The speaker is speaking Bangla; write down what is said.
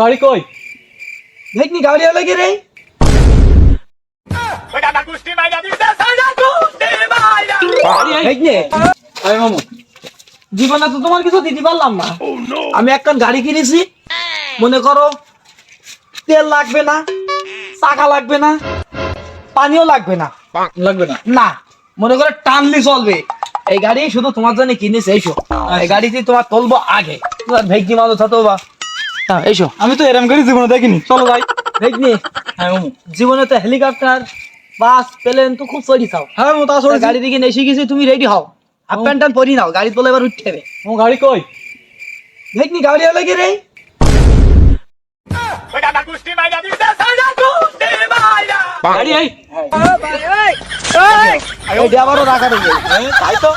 গাড়ি কই? দেখনি গাড়ি হলে কি রে? জীবনে তো তোমার কিছু দিতে পারলাম না। আমি একখান গাড়ি কিনেছি। মনে করো তেল লাগবে না চাকা লাগবে না পানিও লাগবে না। লাগবে না। না মনে করে টানলি চলবে। এই গাড়ি শুধু তোমার জন্য কিনেছি এইসো এই গাড়িতে তোমার তুলবো আগে। তোমার ভেগনি মানুষ হতো বা। হ্যাঁ এইসো আমি তো এরম গাড়ি জীবনে দেখিনি। চলো ভাই ভেগনি হ্যাঁ জীবনে তো হেলিকপ্টার বাস প্লেন তো খুব চড়ি চাও। হ্যাঁ মামু তা গাড়ি দিকে এসে গেছি তুমি রেডি হও। হাফ প্যান্ট ট্যান্ট পরি নাও গাড়ি তোলে এবার উঠতে হবে। মামু গাড়ি কই? ভেগনি গাড়ি হলে কি রে? গাড়ি এই। এই আবারও রাখা রইল তাই তো।